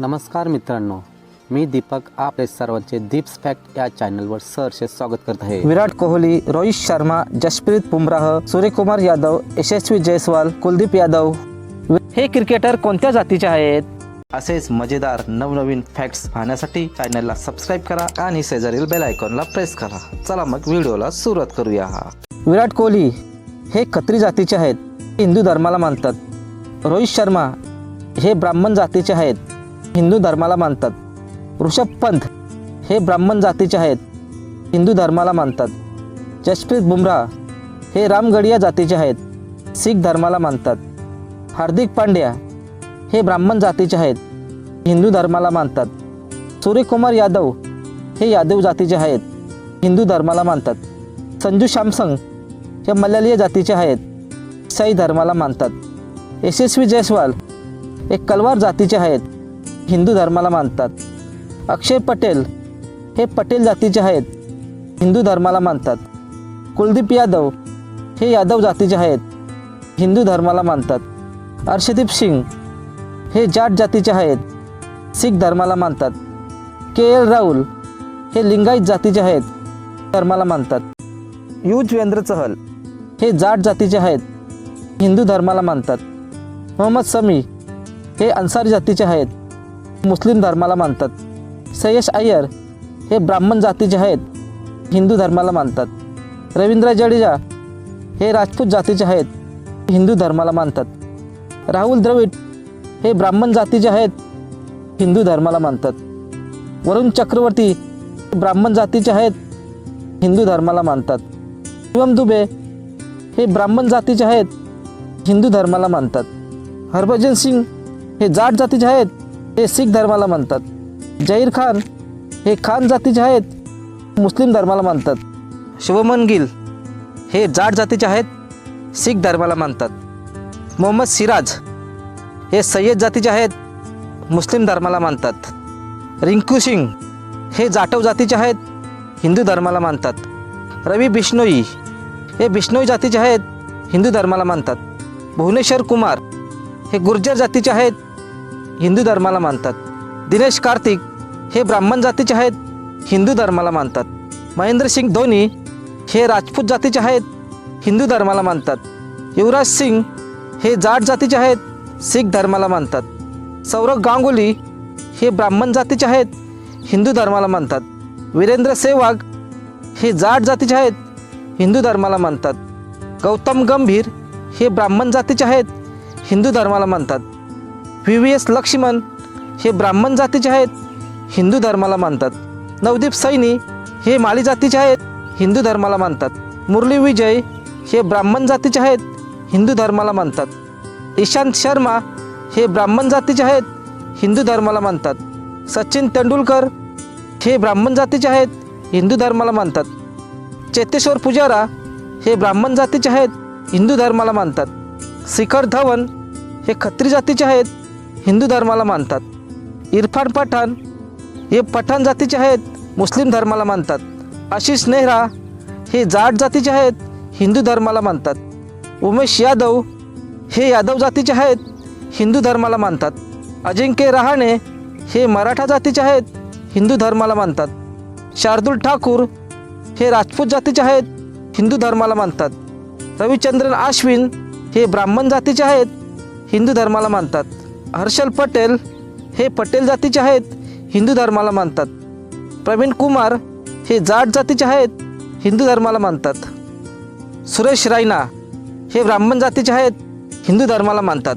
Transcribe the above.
नमस्कार मित्रांनो मी दीपक आपले सर्वांचे दीप्स फॅक्ट या चॅनलवर सहर्ष स्वागत करत आहे. विराट कोहली रोहित शर्मा जसप्रीत बुमराह सूर्यकुमार यादव यशस्वी जयस्वाल कुलदीप यादव. हे क्रिकेटर कोणत्या जातीचे आहेत? असेच मजेदार नवनवीन फॅक्ट्स पाहण्यासाठी चॅनलला सबस्क्राईब करा आणि शेजारील बेल आयकॉनला प्रेस करा. चला मग व्हिडिओला सुरुवात करूया. विराट कोहली हे खत्री जातीचे आहेत हिंदू धर्माला मानतात. रोहित शर्मा हे ब्राह्मण जातीचे आहेत. हिंदू धर्माला मानतात. ऋषभ पंत हे ब्राह्मण जातीचे आहेत. हिंदू धर्माला मानतात. जसप्रीत बुमराह हे रामगडिया जातीचे आहेत. शीख धर्माला मानतात. हार्दिक पांड्या हे ब्राह्मण जातीचे आहेत. हिंदू धर्माला मानतात. सूर्यकुमार यादव हे यादव जातीचे आहेत. हिंदू धर्माला मानतात. संजू शामसंग हे मल्यालीय जातीचे आहेत. साई धर्माला मानतात. यशस्वी जयस्वाल हे कलवार जातीचे आहेत. हिंदू धर्माला मानतात. अक्षय पटेल हे पटेल जातीचे आहेत हिंदू धर्माला मानतात. कुलदीप यादव हे यादव जातीचे आहेत हिंदू धर्माला मानतात. अर्षदीप सिंग हे जाट जातीचे आहेत शीख धर्माला मानतात. के एल राहुल हे लिंगायत जातीचे आहेत धर्माला मानतात. युजवेंद्र चहल हे जाट जातीचे आहेत हिंदू धर्माला मानतात. मोहम्मद समी हे अन्सारी जातीचे आहेत मुस्लिम धर्माला मानतात. सयश अय्यर हे ब्राह्मण जातीचे आहेत हिंदू धर्माला मानतात. रवींद्र जडेजा हे राजपूत जातीचे आहेत हिंदू धर्माला मानतात. राहुल द्रविड हे ब्राह्मण जातीचे आहेत हिंदू धर्माला मानतात. वरुण चक्रवर्ती ब्राह्मण जातीचे आहेत हिंदू धर्माला मानतात. शिवम दुबे हे ब्राह्मण जातीचे आहेत हिंदू धर्माला मानतात. हरभजन सिंग हे जाट जातीचे आहेत हे शीख धर्माला मानतात जहीर खान हे खान जातीचे आहेत मुस्लिम धर्माला मानतात शुभमन गिल हे जाट जातीचे आहेत शीख धर्माला मानतात मोहम्मद सिराज हे सय्यद जातीचे आहेत मुस्लिम धर्माला मानतात रिंकू सिंग हे जाटव जातीचे आहेत हिंदू धर्माला मानतात रवी बिष्णोई हे बिष्णोई जातीचे आहेत हिंदू धर्माला मानतात भुवनेश्वर कुमार हे गुर्जर जातीचे आहेत हिंदू धर्माला मानतात. दिनेश कार्तिक हे ब्राह्मण जातीचे आहेत हिंदू धर्माला मानतात. महेंद्रसिंग धोनी हे राजपूत जातीचे आहेत हिंदू धर्माला मानतात. युवराज सिंग हे जाट जातीचे आहेत शीख धर्माला मानतात. सौरभ गांगुली हे ब्राह्मण जातीचे आहेत हिंदू धर्माला मानतात. वीरेंद्र सेहवाग हे जाट जातीचे आहेत हिंदू धर्माला मानतात. गौतम गंभीर हे ब्राह्मण जातीचे आहेत हिंदू धर्माला मानतात. व्ही व्ही एस लक्ष्मण हे ब्राह्मण जातीचे आहेत हिंदू धर्माला मानतात. नवदीप सैनी हे माळी जातीचे आहेत हिंदू धर्माला मानतात. मुरली विजय हे ब्राह्मण जातीचे आहेत हिंदू धर्माला मानतात. ईशांत शर्मा हे ब्राह्मण जातीचे आहेत हिंदू धर्माला मानतात. सचिन तेंडुलकर हे ब्राह्मण जातीचे आहेत हिंदू धर्माला मानतात. चेतेश्वर पुजारा हे ब्राह्मण जातीचे आहेत हिंदू धर्माला मानतात. शिखर धवन हे खत्री जातीचे आहेत हिंदू धर्माला मानतात. इरफान पठाण हे पठाण जातीचे आहेत मुस्लिम धर्माला मानतात. आशिष नेहरा हे जाट जातीचे आहेत हिंदू धर्माला मानतात. उमेश यादव हे यादव जातीचे आहेत हिंदू धर्माला मानतात. अजिंक्य रहाणे हे मराठा जातीचे आहेत हिंदू धर्माला मानतात. शार्दुल ठाकूर हे राजपूत जातीचे आहेत हिंदू धर्माला मानतात. रविचंद्रन आश्विन हे ब्राह्मण जातीचे आहेत हिंदू धर्माला मानतात. हर्षल पटेल हे पटेल जातीचे आहेत हिंदू धर्माला मानतात. प्रवीण कुमार हे जाट जातीचे आहेत हिंदू धर्माला मानतात. सुरेश रायना हे ब्राह्मण जातीचे आहेत हिंदू धर्माला मानतात.